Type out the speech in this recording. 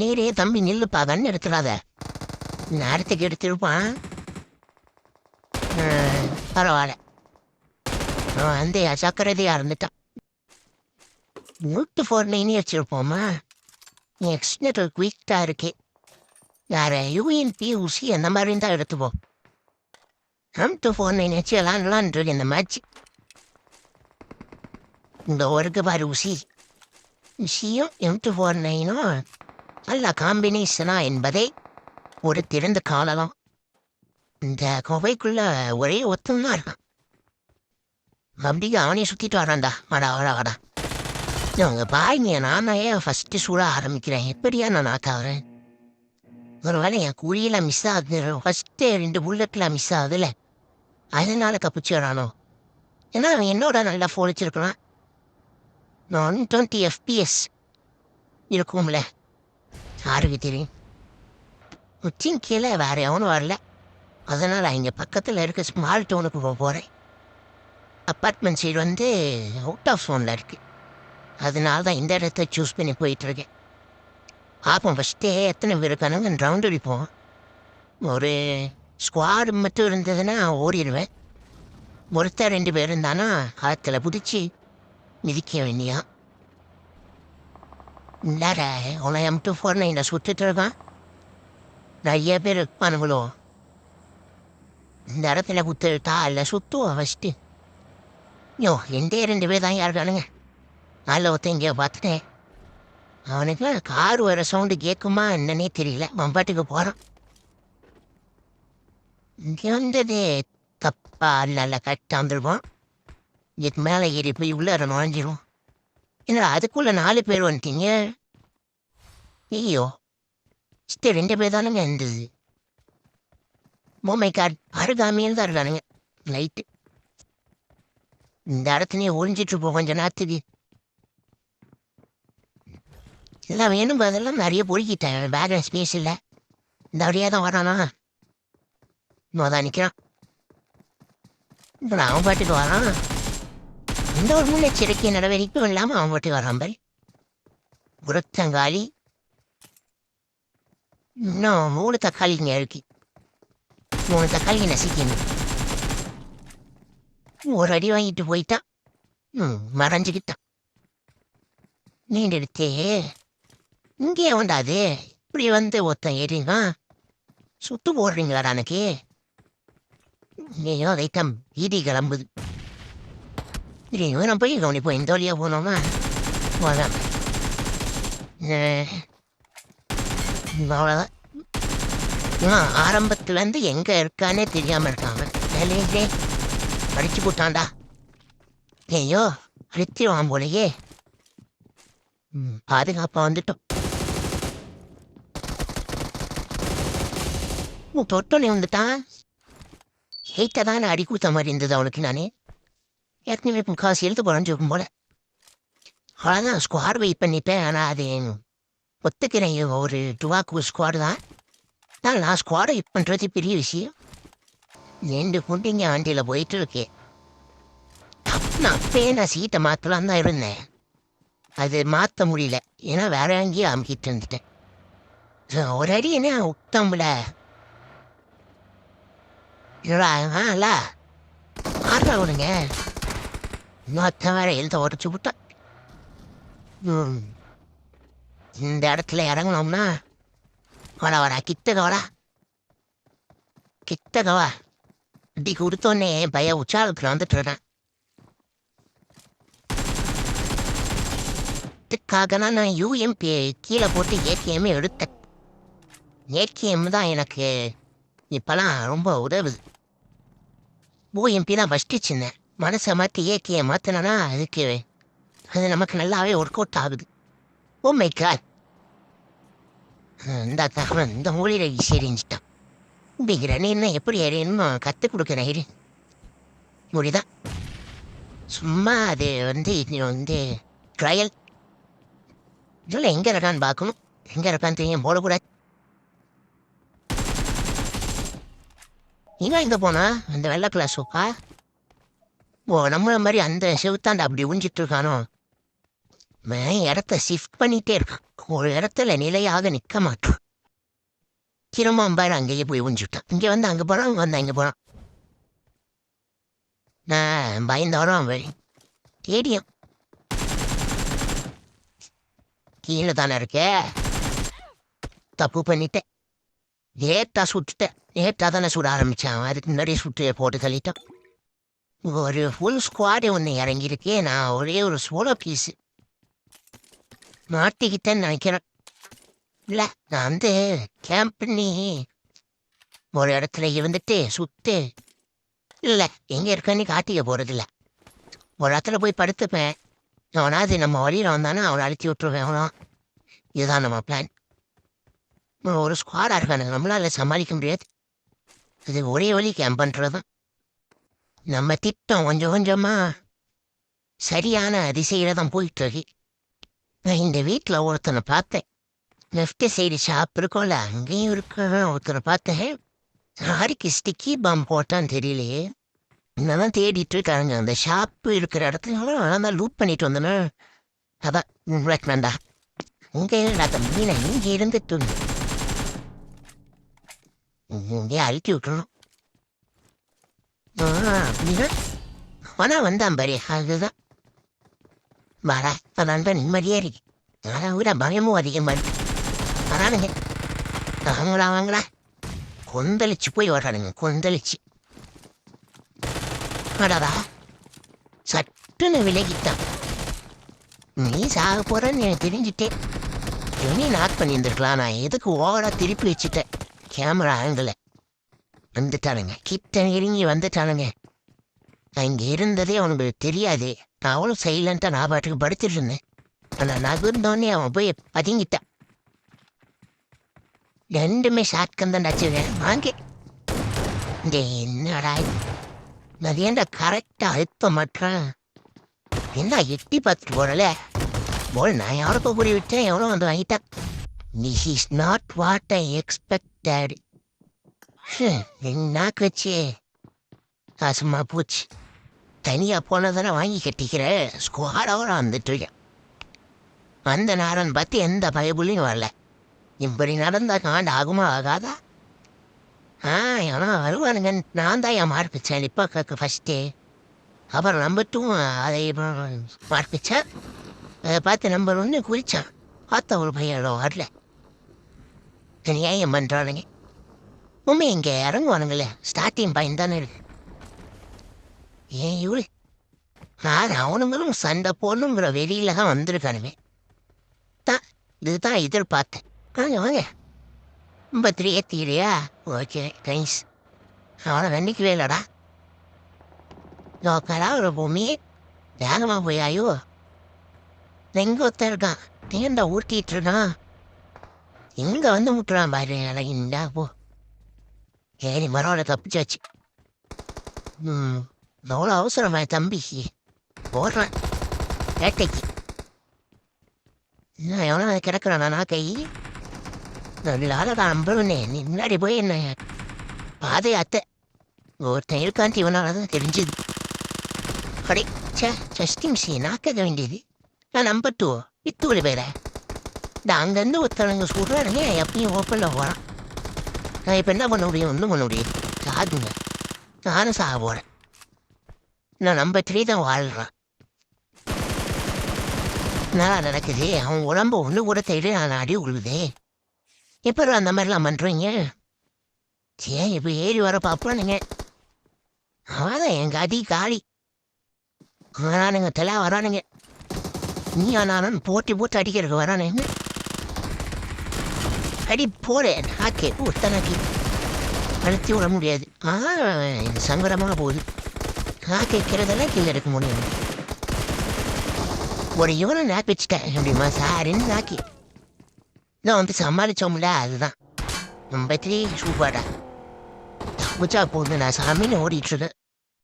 நேரே தம்பி நில்லுப்பா கண்ணு எடுத்துடாத நேரத்துக்கு எடுத்துருப்பான் பரவாயில்ல. அவன் வந்து சக்கரதையாக இருந்துட்டான். நூற்று ஃபோர் நைனே வச்சிருப்போமா? எக்ஸ்னெட் குயிக்காக இருக்கு. வேற யூஎன்பி ஊசி அந்த மாதிரி தான் எடுத்துப்போம். எம் டூ ஃபோர் நைன் வச்சு இருக்கு இந்த மேட்ச் இந்த ஒருக்கு பாரு உசி உசியும் எம் டூ ஃபோர் நைனும் நல்ல காம்பினேஷனா என்பதை ஒரு திறந்த காணலாம். இந்த கோவைக்குள்ள ஒரே ஒத்தம்தான் இருக்கான் அப்படியே அவனே சுத்திட்டு வரான்டா வாடா வாடா வாடா அவங்க பாருங்க நானே ஏன் சூட ஆரம்பிக்கிறேன்? எப்படியா நான் நாக்காகிறேன் ஒரு வேலை என் குழியில் மிஸ் ஆகுது ஃபர்ஸ்ட் ரெண்டு புல்லட்டில் மிஸ் ஆகுதுல்ல அதனால கப்பிச்சு வரானோ ஏன்னா அவன் என்னோட நல்லா ஃபோனிச்சிருக்கிறான் நான் டுவெண்ட்டி எஃபிஎஸ் இருக்கும்ல. யாருக்கு தெரியும். உச்சின் கீழே வேற எவனும் வரல. அதனால் இங்கே பக்கத்தில் இருக்க ஸ்மால் டவுனுக்கு போக போகிறேன் அப்பார்ட்மெண்ட் சைடு வந்து அவுட் ஆஃப் ஃபோனில் இருக்குது அதனால தான் இந்த இடத்த சூஸ் பண்ணி போயிட்டுருக்கேன் பார்ப்போம் ஃபஸ்ட்டே எத்தனை பேர் இருக்கானுங்க? ரவுண்ட் அடிப்போம். ஒரு ஸ்குவாடு மட்டும் இருந்ததுன்னா ஓடிடுவேன். ஒருத்தர் ரெண்டு பேர் இருந்தானா ஆற்றுல பிடிச்சி மிதிக்க வேண்டியான் இல்லாட உன எம் டூ ஃபோர் நைனில் சுட்டுட்டு இருக்கான் நிறைய பேர் இருப்பானுங்களோ இந்த இடத்துல குத்துட்டா இல்லை சுத்துவோம் ஃபஸ்ட்டு யோ ரெண்டே ரெண்டு பேர் தான் யாருக்கானுங்க நல்ல ஒருத்தன் இங்கே பார்த்துட்டேன் அவனுக்கு கார் வர சவுண்டு கேட்குமா என்னன்னே தெரியல மம்பாட்டுக்கு பாட்டுக்கு போகிறான் இங்கே வந்தது தப்பா நல்ல கரெக்டாக வந்துருவோம் இதுக்கு மேலே ஏறி போய் உள்ளார நுழைஞ்சிரும் என்னடா அதுக்குள்ளே நாலு பேர் வந்துட்டீங்க? ஐயோ சித்த ரெண்டு பேர் தானுங்க இருந்தது. மோமை கார்டு அருகாமையில் தான் இருக்கானுங்க. லைட்டு. இந்த இடத்துலையே ஒழிஞ்சிட்டு இருப்போம் கொஞ்சம் நேரத்துக்கு. எல்லாம் வேணும் அதெல்லாம் நிறைய பொறுக்கிட்டேன். பேக்ல ஸ்பேஸ் இல்லை. இந்த வழியாக தான் வரானா? தான் நிற்கிறான் இப்போ அவன் பாட்டுக்கு வரான். எந்த ஒரு முன்னெச்சரிக்கை நடவடிக்கையும் இல்லாமல் அவன் பாட்டுக்கு வராம்பல் பாரு. இன்னும் மூணு தக்காளிங்க இருக்கு. மூணு தக்காளி நசிக்கணும். ஒரு அடி வாங்கிட்டு போயிட்டான். ம் மறைஞ்சுக்கிட்டான். நீண்டெடுத்தே. இங்கே வந்தாது இப்படி வந்து ஒருத்தன் ஏறிங்க சுத்து போடுறீங்களா எனக்கு நீயோ அதைத்தான் வீதி கிளம்புது. சரி நம்ம போய் கவனிப்போம் இந்த வழியாக போனோமா போதான் அவ்வளோதான் இவன் ஆரம்பத்துலேருந்து எங்கே இருக்கானே தெரியாமல் இருக்காங்க வேலையே அடிச்சு போட்டான்டா ஐயோ அடிச்சிருவான் போலயே ம், பாதுகாப்பா வந்துட்டோம் உன் தொட்டோனே வந்துட்டான் ஹெயிட்டை தான் அடி கொடுத்த மாதிரி இருந்தது அவனுக்கு நானே ஏற்கனவே இப்போ காசு எழுத்து போகிறான்னு சொல்லும் போல அவ்வளோதான் ஸ்குவாட் வெயிட் பண்ணிப்பேன் ஆனால் அது ஒத்துக்கிறேன் ஒரு டுவாக்கு ஸ்குவாடு தான் நான் நான் ஸ்குவாடை வெயிட் பண்ணுறது பெரிய விஷயம் ரெண்டு குண்டிங்க வண்டியில் போயிட்டு இருக்கேன் நான் அப்பயே நான் சீட்டை மாற்றலாம் தான் இருந்தேன் அது மாற்ற முடியல ஏன்னா வேற எங்கேயும் அமுக்கிட்டு இருந்துட்டேன் ஒரு அடி என்ன உத்தம்ல இல்ல ஆட்டா விடுங்க இன்னொருத்த வேற எழுத உடச்சு விட்டான் ம். இந்த இடத்துல இறங்கினோம்னா வர வர கிட்டக வர இப்படி வா கொடுத்தோன்னே பய உச்சாலத்தில் வந்துட்டு இருந்தேன் இதுக்காகனா நான் யூஎம்பி கீழே போட்டு ஏடிஎம்மே எடுத்தேன் ஏடிஎம் தான் எனக்கு இப்போலாம் ரொம்ப உதவுது ஓஎம்பி தான் ஃபஸ்ட்டு சின்ன மனசை மாற்றி ஏடிஎம் மாற்றினா அதுக்கு அது நமக்கு நல்லாவே ஒர்க் அவுட் ஆகுது. ஓ மை காட் இந்த தகவல் இந்த மூலியில் ஈஸி எரிஞ்சிட்டான் இப்படி எப்படி எறியணும்னு கற்றுக் கொடுக்குறேன் இரு. முடிதான் சும்மா அது வந்து இது வந்து ட்ரையல் இதில் எங்கே இருக்கான்னு பார்க்கணும். எங்கே இருக்கான்னு தெரியும் போடக்கூடாது. எங்க எங்கே போனா? அந்த வெள்ளை கிளாஸ் சோப்பா ஓ நம்மள மாதிரி அந்த செவுத்தாண்ட அப்படி உஞ்சிட்டு இருக்கானோ? அவன் இடத்த ஷிஃப்ட் பண்ணிட்டே இருக்கான். ஒரு இடத்துல நிலையாக நிற்க மாட்டான். திரும்ப அங்கேயே போய் உஞ்சுட்டான் இங்கே வந்து அங்கே போகிறான் அங்கே வந்து அங்கே போகிறான் நான் பயந்தோரம் அவன். தேடியம். கீழே தானே இருக்கே? தப்பு பண்ணிட்டேன். லேட்டாக சுட்டுட்டேன். லேட்டாக தானே சுட ஆரம்பித்தான் அதுக்கு முன்னாடியே சுட்டு போட்டு தள்ளிட்டான். ஒரு ஃபுல் ஸ்குவாடு ஒன்று இறங்கியிருக்கே. நான் ஒரே ஒரு சோலோ பீஸு மாட்டிக்கிட்டேன்னு நினைக்கிறேன். இல்லை நான் வந்து கேம்ப் பண்ணி ஒரு இடத்துல இருந்துட்டு சுற்று இல்லை எங்கே இருக்கேன்னு காட்டிக்க போகிறதில்ல ஒரு இடத்துல போய் படுத்துப்பேன். அவனாவது நம்ம வழியில் வந்தானே அவனை அழுத்தி விட்டுருவேன் அவனா இதுதான் நம்ம பிளான் ஒரு ஸ்குவாடாக இருக்கானு நம்மளால் சமாளிக்க முடியாது. இது ஒரே வழி கேம்ப் பண்ணுறது தான் நம்ம திட்டம் கொஞ்சம் கொஞ்சமாக சரியான அதிசயில தான் போயிட்டு இருக்கு நான் இந்த வீட்டில் ஒருத்தனை பார்த்தேன். லெஃப்ட் சைடு ஷாப் இருக்கோம்ல அங்கேயும் இருக்க. ஒருத்தனை பார்த்தேன். யாருக்கு ஸ்டிக்கி பாம் போட்டான்னு தெரியலையே என்னதான் தேடிட்டு இருக்காங்க அந்த ஷாப்பு இருக்கிற இடத்துல நான் தான் லூப் பண்ணிட்டு வந்தேன்னா அதான் உங்களுக்கு வேண்டா இங்கே இல்லைடா மீனை இங்கே இருந்துட்டு இங்கே அழுத்தி விட்டுறோம் ஆ அப்படின்னா ஆனா வந்தான் பாரு அதுதான். வர அதான் தான் நிம்மதியே இருக்கு. ஆனால் விட பயமும் அதிகமாக இருக்கு வரானுங்க. வாங்களா வாங்களா கொந்தளிச்சு போய் வர்றானுங்க கொந்தளிச்சு. அடடா. சட்டுன்னு விலகிட்டான். நீ சாக போறன்னு எனக்கு தெரிஞ்சுட்டேன் துணி நாக் பண்ணியிருந்துருக்கலாம். நான் எதுக்கு ஓவரா திருப்பி வச்சுட்டேன். கேமரா ஆங்கிள் வந்துட்டானுங்க. கிட்ட நெருங்கி வந்துட்டானுங்க. நான் இங்கே இருந்ததே அவனுக்கு தெரியாது. நான் அவ்வளோ சைலண்ட்டாக நான் பாட்டுக்கு படுத்துட்டு இருந்தேன். ஆனால் நகர்ந்தோடனே அவன் போய் பதுங்கிட்டான். ரெண்டுமே ஷாட்கன் தான் அடிச்சிருக்கேன் வாங்க. இந்த என்னடா இது? நான் ஏன்டா கரெக்டாக அழுத்த மாட்டேன்? என்ன எட்டி பார்த்துட்டு போனல போல் நான் யாருக்கோ கூடி விட்டேன். எவ்வளோ வந்து வாங்கிட்டான். This is not what I expected என்ன வச்சு காசுமா போச்சு. தனியாக போனதானே வாங்கி கட்டிக்கிற ஸ்குவாடோட வந்துட்டு அந்த வந்த நேரம் பார்த்து எந்த பயபுலையும் வரல. இப்படி நடந்தா காண்டு ஆகுமா ஆகாதா? ஆ ஆனால் வருவானுங்க நான் தான் என் மார்பிச்சேன் இப்போ ஃபஸ்ட்டு அப்புறம் நம்பர் டூ அதை மார்பிச்சேன் அதை பார்த்து நம்பர் ஒன்று குறித்தான் பார்த்த ஒரு பையன் வரல. நியாயம் பண்ணுறானுங்க உண்மை இங்கே இறங்குவானுங்களே. ஸ்டார்டிங் பையன் தானே இருக்கு. ஏன் இவரு. நான் அவனுங்களும் சண்டை போடணுங்கிற வெளியில தான் வந்திருக்கானுமே. தான் இதுதான் எதிர்பார்த்தேன். வாங்க வாங்க. ஐம்பத்தி தீரியா ஓகே தேங்க்ஸ் அவனை கண்டிக்கவே இல்லைடா. நோக்கடா ஒரு பூமி. வேகமாக போயாயோ எங்கே ஒருத்தன் இருக்கான்? தேண்டா ஊட்டிட்டு இருக்கான்? இங்கே வந்து முட்டுறான் பாரு இந்தா போ. மரோட தப்பிச்சாச்சு ம் எவ்வளோ அவசரமா தம்பிக்கு போடுறேன் வேட்டைக்கு என்ன எவனோ கிடக்குறானா நான் கை நல்லாத நம்புறேனே நீ முன்னாடி போய் என்ன பாதை அத்தை ஒருத்தன் இருக்கான்ட்டு இவனால தான் தெரிஞ்சது அடே சே ஜஸ்டிங் சி நாக்க வேண்டியது நான் நம்பர் டூ இத்தூள் பேர இந்த அங்கேருந்து ஒருத்தவங்க சொல்கிறானுங்க எப்பயும் ஓப்பனில் போகிறான் நான் இப்போ என்ன பண்ண முடியும் ஒன்றும் பண்ண முடியும் சாதுங்க நானும் சாக போகிறேன் நான் நம்பர் த்ரீ தான் வாழ்கிறேன் நல்லா நடக்குது அவன் உடம்பு ஒன்று கூட தேடி நான் அடி உழுதே எப்போ அந்த மாதிரிலாம் பண்ணுறீங்க சே இப்போ ஏறி வர பார்ப்பானுங்க அவன் என் கதி காளி வரானுங்க தெலா வரானுங்க நீ ஆனாலும் போட்டி போட்டு அடிக்கிறதுக்கு வரானுங்க அடி போறேன் நாக்கே ஒத்தனாக்கி அழுத்தி விட முடியாது. ஆ இது சங்கடமாக போகுது. நாக்கு கிறதெல்லாம் கீழே எடுக்க முடியும். ஒரு இவனை நாப்பிச்சிட்டேன் அப்படிமா. எப்படிமா சாருன்னு நாக்கி. நான் வந்து சமாளிச்சோம்ல அதுதான். நம்ம த்ரீ சூப்பாடா. தப்பிச்சா போகுது நான் சாமின்னு ஓடிட்டுருக்கேன்